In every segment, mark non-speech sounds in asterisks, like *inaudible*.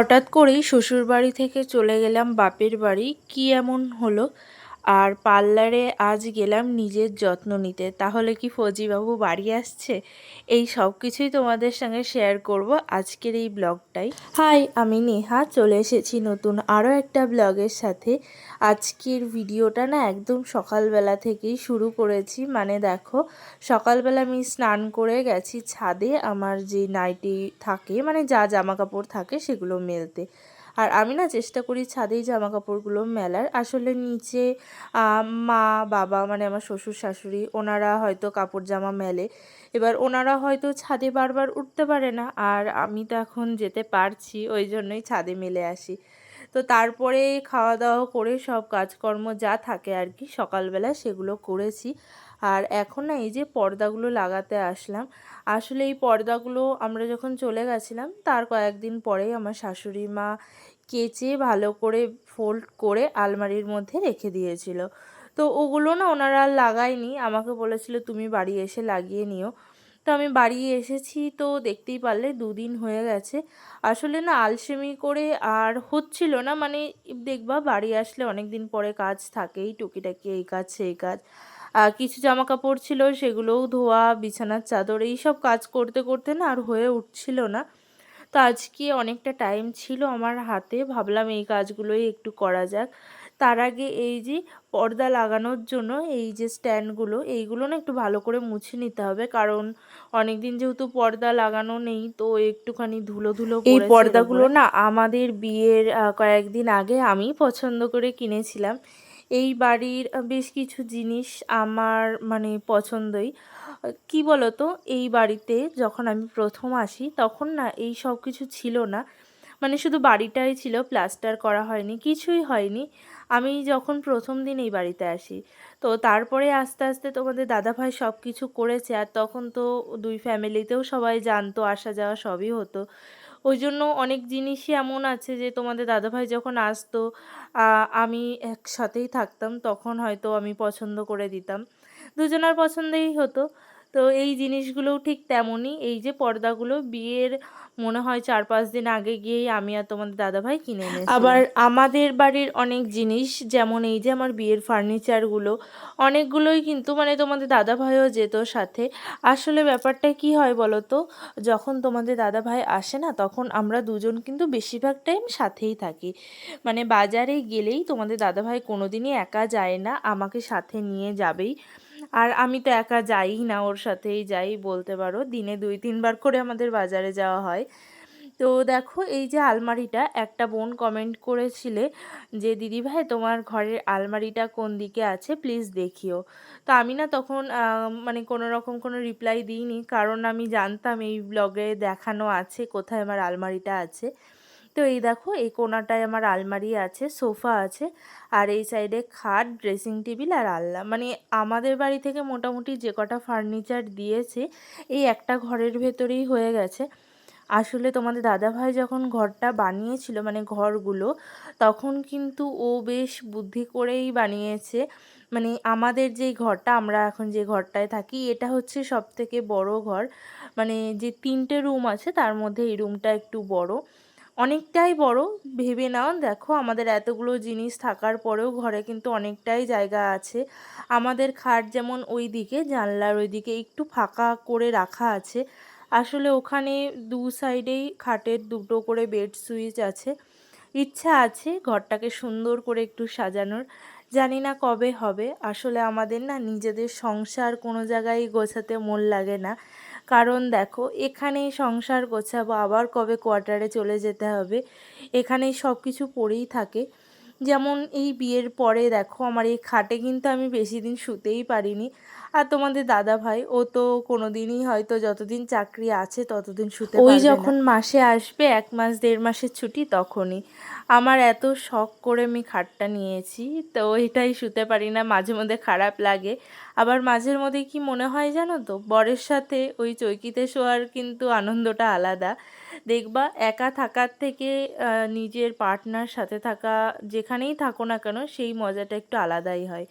হঠাৎ করেই শ্বশুরবাড়ি থেকে চলে গেলাম বাপের বাড়ি। কি এমন হলো? আর পার্লারে আজ গেলাম নিজের যত্ন নিতে। তাহলে কি ফজিবাবু বাড়ি আসছে? এই সব কিছুই তোমাদের সঙ্গে শেয়ার করব আজকের এই ব্লগটাই হাই আমি নেহা, চলে এসেছি নতুন আরও একটা ব্লগের সাথে। আজকের ভিডিওটা না একদম সকালবেলা থেকেই শুরু করেছি। মানে দেখো, সকালবেলা আমি স্নান করে গেছি ছাদে। আমার যে নাইটি থাকে মানে যা জামা কাপড় থাকে সেগুলো মেলতে। আর আমি না চেষ্টা করি ছাদেই জামা কাপড়গুলো মেলার। আসলে নিচে মা, বাবা মানে আমার শ্বশুর, শাশুড়ি ওনারা হয়তো কাপড় জামা মেলে। এবার ওনারা হয়তো ছাদে বারবার উঠতে পারে না আর আমি তো এখন যেতে পারছি, ওই জন্যই ছাদে মেলে আসি। তো তারপরে খাওয়া দাওয়া করে সব কাজকর্ম যা থাকে আর কি সকালবেলা সেগুলো করেছি। আর এখন না এই যে পর্দাগুলো লাগাতে আসলাম। আসলে এই পর্দাগুলো আমরা যখন চলে গেছিলাম, তার কয়েকদিন পরেই আমার শাশুড়ি মা কেচে ভালো করে ফোল্ড করে আলমারির মধ্যে রেখে দিয়েছিল। তো ওগুলো না ওনারা আর লাগায়নি, আমাকে বলেছিল, তুমি বাড়ি এসে লাগিয়ে নিও। তো আমি বাড়ি এসেছি তো দেখতেই পারলে দুদিন হয়ে গেছে। আসলে না আলসেমি করে আর হচ্ছিল না মানে দেখবা বাড়ি আসলে অনেক দিন পরে কাজ থাকেই, টুকিটাকি এই কাজ সেই কাজ। কিছু জামা কাপড় ছিল সেগুলোও ধোয়া বিছানার চাদর এই সব কাজ করতে করতে না আর হয়ে উঠছিল না। তো আজকে অনেকটা টাইম ছিল আমার হাতে ভাবলাম এই কাজগুলোই একটু করা যাক। তার আগে এই যে পর্দা লাগানোর জন্য এই যে স্ট্যান্ডগুলো এইগুলো না একটু ভালো করে মুছে নিতে হবে। কারণ অনেক দিন যেহেতু পর্দা লাগানো নেই তো একটুখানি ধুলো ধুলো এই পর্দাগুলো না আমাদের বিয়ের কয়েকদিন আগে আমি পছন্দ করে কিনেছিলাম। এই বাড়ির বেশ কিছু জিনিস আমার মানে পছন্দই। কি বলতো? এই বাড়িতে যখন আমি প্রথম আসি তখন না এই সব কিছু ছিল না। মানে শুধু বাড়িটাই ছিল, প্লাস্টার করা হয়নি, কিছুই হয়নি। আমি যখন প্রথম দিন এই বাড়িতে আসি, তো তারপরে আস্তে আস্তে তোমাদের দাদাভাই সব কিছু করেছে আর তখন তো দুই ফ্যামিলিতেও সবাই জানতো, আসা যাওয়া সবই হতো। ওই জন্য অনেক জিনিসই এমন আছে যে তোমাদের দাদাভাই যখন আসতো আমি একসাথেই থাকতাম, তখন হয়তো আমি পছন্দ করে দিতাম। দুজনার পছন্দেই হতো। তো এই জিনিসগুলোও ঠিক তেমনই। এই যে পর্দাগুলো বিয়ের মনে হয় চার পাঁচ দিন আগে গিয়েই আমি আর তোমাদের দাদাভাই কিনে এনেছি আবার আমাদের বাড়ির অনেক জিনিস, যেমন এই যে আমার বিয়ের ফার্নিচারগুলো, অনেকগুলোই কিন্তু মানে তোমাদের দাদাভাইও যেত সাথে। আসলে ব্যাপারটা কি হয় বলো তো যখন তোমাদের দাদাভাই আসে না, তখন আমরা দুজন কিন্তু বেশিরভাগ টাইম সাথেই থাকি। মানে বাজারে গেলেই তোমাদের দাদাভাই কোনোদিনই একা যায় না, আমাকে সাথে নিয়ে যাবেই। আর আমি তো একা যাই না ওর সাথেই যাই, বলতে পারো। দিনে দুই, তিনবার করে আমাদের বাজারে যাওয়া হয়। তো দেখো, এই যে আলমারিটা, একটা বোন কমেন্ট করেছিলে যে, দিদি ভাই, তোমার ঘরের আলমারিটা কোন দিকে আছে? প্লিজ দেখিও। তো আমি না তখন মানে কোনো রকম কোনো রিপ্লাই দিইনি। কারণ আমি জানতাম এই ব্লগে দেখানো আছে, কোথায় আমার আলমারিটা আছে। তো এই দেখো, এই কোনাটায় আমার আলমারি আছে, সোফা আছে, আর এই সাইডে খাট, ড্রেসিং টেবিল আর আলনা। মানে আমাদের বাড়ি থেকে মোটামুটি যে কটা ফার্নিচার দিয়েছে, এই একটা ঘরের ভেতরেই হয়ে গেছে। আসলে তোমাদের দাদাভাই যখন ঘরটা বানিয়েছিল মানে ঘরগুলো, তখন কিন্তু ও বেশ বুদ্ধি করেই বানিয়েছে। মানে আমাদের যে ঘরটা, আমরা এখন যে ঘরটায় থাকি, এটা হচ্ছে সব থেকে বড় ঘর। মানে যে তিনটে রুম আছে, তার মধ্যে এই রুমটা একটু বড়। অনেকটাই বড়। ভেবে নাও, দেখো আমাদের এতগুলো জিনিস থাকার পরেও ঘরে কিন্তু অনেকটাই জায়গা আছে। আমাদের খাট যেমন ওই দিকে জানলার ওই দিকে একটু ফাঁকা করে রাখা আছে। আসলে ওখানে দু সাইডেই খাটের দুটো করে বেড সুইচ আছে। ইচ্ছা আছে ঘরটাকে সুন্দর করে একটু সাজানোর। জানি না কবে হবে। আসলে আমাদের না নিজেদের সংসার কোনো জায়গায় গোছাতে মন লাগে না। কারণ দেখো এখানেই সংসার গোছাবো আবার কবে কোয়ার্টারে চলে যেতে হবে। এখানেই সব কিছু পড়েই থাকে। যেমন এই বিয়ের পরে দেখো আমার এই খাটে কিন্তু আমি বেশি দিন শুতেই পারিনি। আর তোমাদের দাদা ভাই ও তো কোনো দিনই হয়তো যতদিন চাকরি আছে ততদিন শুতে ওই যখন মাসে আসবে এক মাস দেড় মাসের ছুটি তখনই। আমার এত শখ করে আমি খাটটা নিয়েছি, তো এটাই শুতে পারি না, মাঝে মধ্যে খারাপ লাগে। আবার মাঝের মধ্যে কি মনে হয় জানো তো, বরের সাথে ওই চৈকিতে শোয়ার কিন্তু আনন্দটা আলাদা। দেখবা একা থাকার থেকে নিজের পার্টনার সাথে থাকা, যেখানেই থাকো না কেন, সেই মজাটা একটু আলাদাই হয়।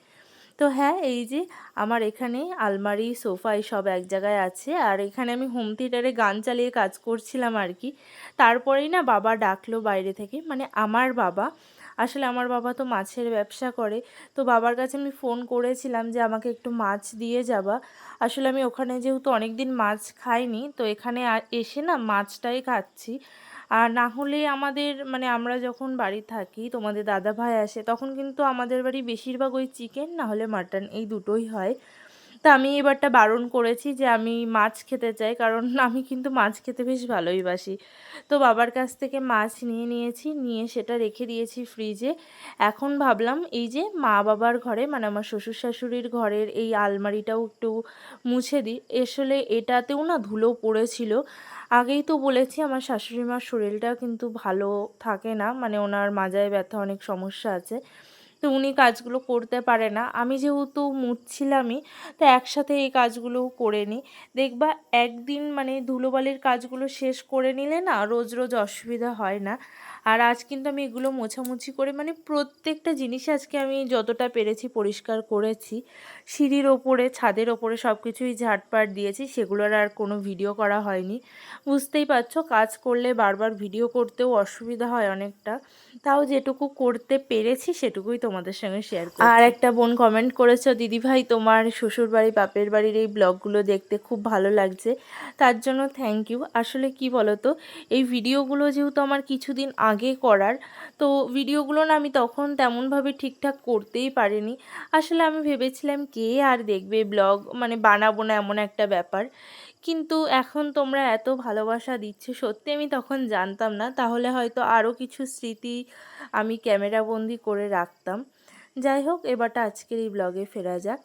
তো হ্যাঁ এই যে আমার এখানে আলমারি, সোফা সব এক জায়গায় আছে। আর এখানে আমি হোম থিয়েটারে গান চালিয়ে কাজ করছিলাম আর কি তারপরেই না বাবা ডাকলো বাইরে থেকে মানে আমার বাবা। আসলে আমার বাবা তো মাছের ব্যবসা করে। তো বাবার কাছে আমি ফোন করেছিলাম যে, আমাকে একটু মাছ দিয়ে যাবা। আসলে আমি ওখানে যেহেতু অনেক দিন মাছ খাইনি, তো এখানে এসে না মাছটাই খাচ্ছি। আর না হলে আমাদের মানে আমরা যখন বাড়ি থাকি, তোমাদের দাদা ভাই আসে, তখন কিন্তু আমাদের বাড়ি বেশিরভাগ ওই চিকেন না হলে মাটন এই দুটোই হয়। তা আমি এবারটা বারণ করেছি যে আমি মাছ খেতে চাই, কারণ *laughs* আমি কিন্তু মাছ খেতে বেশ ভালোই বাসি। তো বাবার কাছ থেকে মাছ নিয়ে নিয়েছি, নিয়ে সেটা রেখে দিয়েছি ফ্রিজে এখন ভাবলাম এই যে মা বাবার ঘরে মানে আমার শ্বশুর শাশুড়ির ঘরের এই আলমারিটাও একটু মুছে দিই। আসলে এটাতেও না ধুলো পড়েছিল। আগেই তো বলেছি আমার শাশুড়ি মার শরীরটা কিন্তু ভালো থাকে না মানে ওনার মাজায় ব্যথা অনেক সমস্যা আছে। তো উনি কাজগুলো করতে পারে না। আমি যেহেতু মুছছিলামই, তো একসাথে এই কাজগুলোও করে নিই। দেখবা একদিন মানে ধুলোবালির কাজগুলো শেষ করে নিলে না রোজ রোজ অসুবিধা হয় না। আর আজ কিন্তু আমি এগুলো মোছামুছি করে মানে প্রত্যেকটা জিনিস আজকে আমি যতটা পেরেছি পরিষ্কার করেছি। সিঁড়ির ওপরে, ছাদের ওপরে সব কিছুই ঝাটপাট দিয়েছি, সেগুলোর আর কোনো ভিডিও করা হয়নি। বুঝতেই পারছ, কাজ করলে বারবার ভিডিও করতেও অসুবিধা হয় অনেকটা। তাও যেটুকু করতে পেরেছি সেটুকুই তোমাদের সঙ্গে শেয়ার করি আর একটা বোন কমেন্ট করেছ, দিদিভাই, তোমার শ্বশুর বাড়ি বাপের বাড়ির এই ব্লগগুলো দেখতে খুব ভালো লাগছে। তার জন্য থ্যাংক ইউ আসলে কি বলতো, এই ভিডিওগুলো যেহেতু আমার কিছুদিন আগে করার, তো ভিডিওগুলো না আমি তখন তেমনভাবে ঠিকঠাক করতেই পারিনি। আসলে আমি ভেবেছিলাম কে আর দেখবে ব্লগ মানে বানাবো না এমন একটা ব্যাপার। কিন্তু এখন তোমরা এত ভালোবাসা দিচ্ছ, সত্যি আমি তখন জানতাম না। তাহলে হয়তো আরও কিছু স্মৃতি আমি ক্যামেরাবন্দি করে রাখতাম। যাই হোক, এবারটা আজকের এই ব্লগে ফেরা যাক।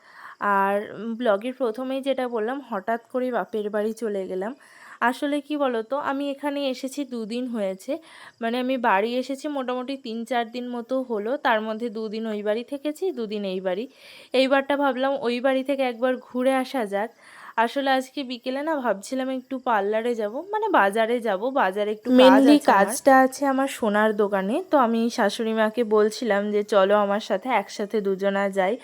আর ব্লগের প্রথমেই যেটা বললাম, হঠাৎ করে বাপের বাড়ি চলে গেলাম। আসলে কি বলতো, আমি এখানে এসেছি দুদিন হয়েছে। মানে আমি বাড়ি এসেছি মোটামুটি তিন চার দিন মতো হলো। তার মধ্যে দুদিন ওই বাড়ি থেকেছি, দুদিন এই বাড়ি। এইবারটা ভাবলাম ওই বাড়ি থেকে একবার ঘুরে আসা যাক। আসলে আজকে বিকেলে না ভাবছিলাম একটু পার্লারে যাব মানে বাজারে যাব বাজারে একটু মেনলি কাজটা আছে আমার সোনার দোকানে তো আমি শাশুড়ি মাকে বলছিলাম যে চলো আমার সাথে একসাথে দুজনা যাই।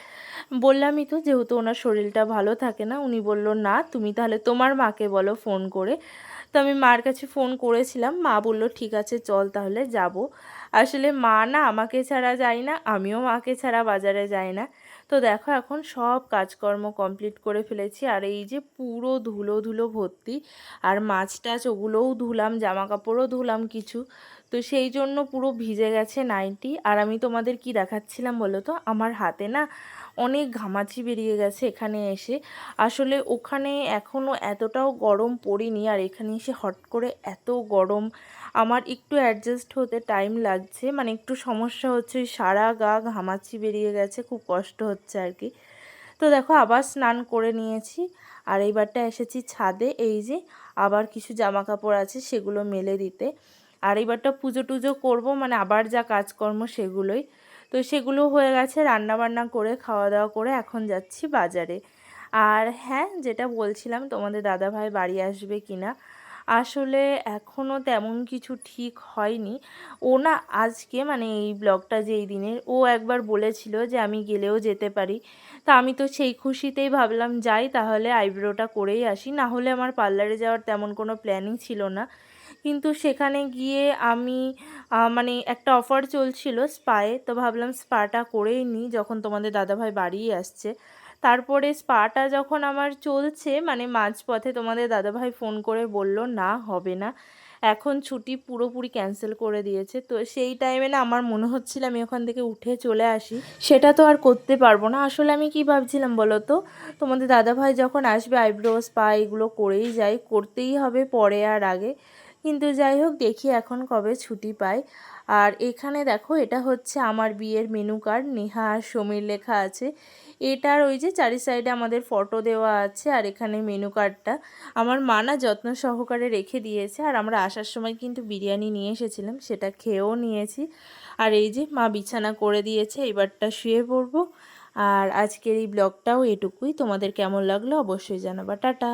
বললামই তো যেহেতু ওনার শরীরটা ভালো থাকে না উনি বলল না তুমি তাহলে তোমার মাকে বলো ফোন করে। তো আমি মার কাছে ফোন করেছিলাম মা বলল ঠিক আছে চল তাহলে যাব। আসলে মা না আমাকে ছাড়া যায় না, আমিও মাকে ছাড়া বাজারে যাই না। তো দেখো এখন সব কাজকর্ম কমপ্লিট করে ফেলেছি। আর এই যে পুরো ধুলো ধুলো ভর্তি, আর মাছ টাছ ওগুলোও ধুলাম জামা কাপড়ও ধুলাম কিছু। তো সেই জন্য পুরো ভিজে গেছে নাইটি। আর আমি তোমাদের কি দেখাচ্ছিলাম বলো তো? আমার হাতে না অনেক ঘামাচি বেরিয়ে গেছে এখানে এসে। আসলে ওখানে এখনও এতটাও গরম পড়িনি আর এখানে এসে হট করে এত গরম। আমার একটু অ্যাডজাস্ট হতে টাইম লাগছে মানে একটু সমস্যা হচ্ছে, ওই সারা গা ঘামাচি বেরিয়ে গেছে, খুব কষ্ট হচ্ছে আর কি। তো দেখো আবার স্নান করে নিয়েছি, আর এইবারটা এসেছি ছাদে, এই যে আবার কিছু জামা কাপড় আছে সেগুলো মেলে দিতে। আর এইবারটা পুজো টুজো করব মানে আবার যা কাজকর্ম সেগুলোই। তো সেগুলো হয়ে গেছে রান্না বান্না করে খাওয়া দাওয়া করে এখন যাচ্ছি বাজারে। আর হ্যাঁ যেটা বলছিলাম, তোমাদের দাদাভাই বাড়ি আসবে কি না আসলে এখনও তেমন কিছু ঠিক হয়নি। ও না আজকে মানে এই ব্লগটা যেই দিনের, ও একবার বলেছিল যে আমি গেলেও যেতে পারি। তা আমি তো সেই খুশিতেই ভাবলাম, যাই তাহলে আইব্রোটা করেই আসি। না হলে আমার পার্লারে যাওয়ার তেমন কোনো প্ল্যানিং ছিল না। কিন্তু সেখানে গিয়ে আমি মানে একটা অফার চলছিল স্পায়ে তো ভাবলাম স্পাটা করেই নিই যখন তোমাদের দাদাভাই বাড়িই আসছে। তারপরে স্পাটা যখন আমার চলছে মানে মাঝপথে তোমাদের দাদাভাই ফোন করে বলল, না, হবে না। এখন ছুটি পুরোপুরি ক্যান্সেল করে দিয়েছে। তো সেই টাইমে না আমার মনে হচ্ছিল আমি ওখান থেকে উঠে চলে আসি। সেটা তো আর করতে পারব না। আসলে আমি কি ভাবছিলাম বলো তো? তোমাদের দাদাভাই যখন আসবে আইব্রো স্পা এগুলো করেই যাই। করতেই হবে পরে আর আগে। কিন্তু যাই হোক, দেখি এখন কবে ছুটি পাই। আর এখানে দেখো, এটা হচ্ছে আমার বিয়ের মেনু কার্ড নেহা আর সমীর লেখা আছে। এটার ওই যে চারি সাইডে আমাদের ফটো দেওয়া আছে আর এখানে মেনু কার্ডটা আমার মা না যত্ন সহকারে রেখে দিয়েছে আর আমরা আসার সময় কিন্তু বিরিয়ানি নিয়ে এসেছিলাম, সেটা খেয়েও নিয়েছি। আর এই যে মা বিছানা করে দিয়েছে, এবারটা শুয়ে পড়ব। আর আজকের এই ব্লগটাও এটুকুই। তোমাদের কেমন লাগল অবশ্যই জানাবা। টাটা!